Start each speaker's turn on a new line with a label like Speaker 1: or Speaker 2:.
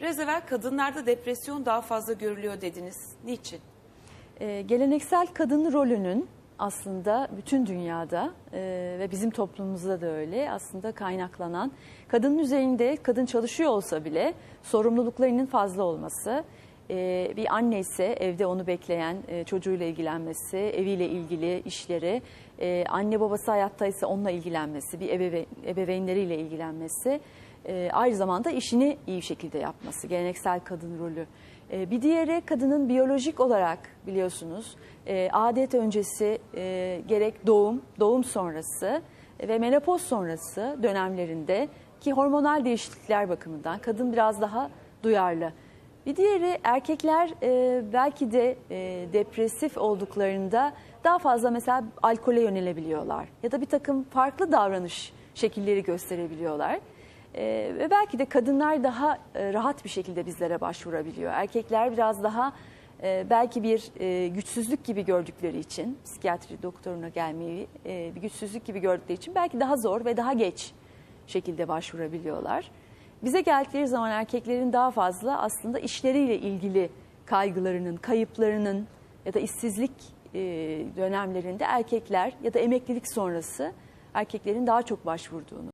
Speaker 1: Biraz evvel kadınlarda depresyon daha fazla görülüyor dediniz. Niçin?
Speaker 2: Ee, geleneksel kadın rolünün aslında bütün dünyada e, ve bizim toplumumuzda da öyle aslında kaynaklanan kadının üzerinde kadın çalışıyor olsa bile sorumluluklarının fazla olması, e, bir anne ise evde onu bekleyen e, çocuğuyla ilgilenmesi, eviyle ilgili işleri, e, anne babası hayattaysa onunla ilgilenmesi, bir ebeve, ebeveynleriyle ilgilenmesi, e, aynı zamanda işini iyi şekilde yapması, geleneksel kadın rolü. Bir diğeri kadının biyolojik olarak biliyorsunuz adet öncesi gerek doğum, doğum sonrası ve menopoz sonrası dönemlerinde ki hormonal değişiklikler bakımından kadın biraz daha duyarlı. Bir diğeri erkekler e, belki de e, depresif olduklarında daha fazla mesela alkole yönelebiliyorlar ya da bir takım farklı davranış şekilleri gösterebiliyorlar. Ee, ve belki de kadınlar daha e, rahat bir şekilde bizlere başvurabiliyor. Erkekler biraz daha e, belki bir e, güçsüzlük gibi gördükleri için psikiyatri doktoruna gelmeyi e, bir güçsüzlük gibi gördükleri için belki daha zor ve daha geç şekilde başvurabiliyorlar. Bize geldikleri zaman erkeklerin daha fazla aslında işleriyle ilgili kaygılarının, kayıplarının ya da işsizlik e, dönemlerinde erkekler ya da emeklilik sonrası erkeklerin daha çok başvurduğunu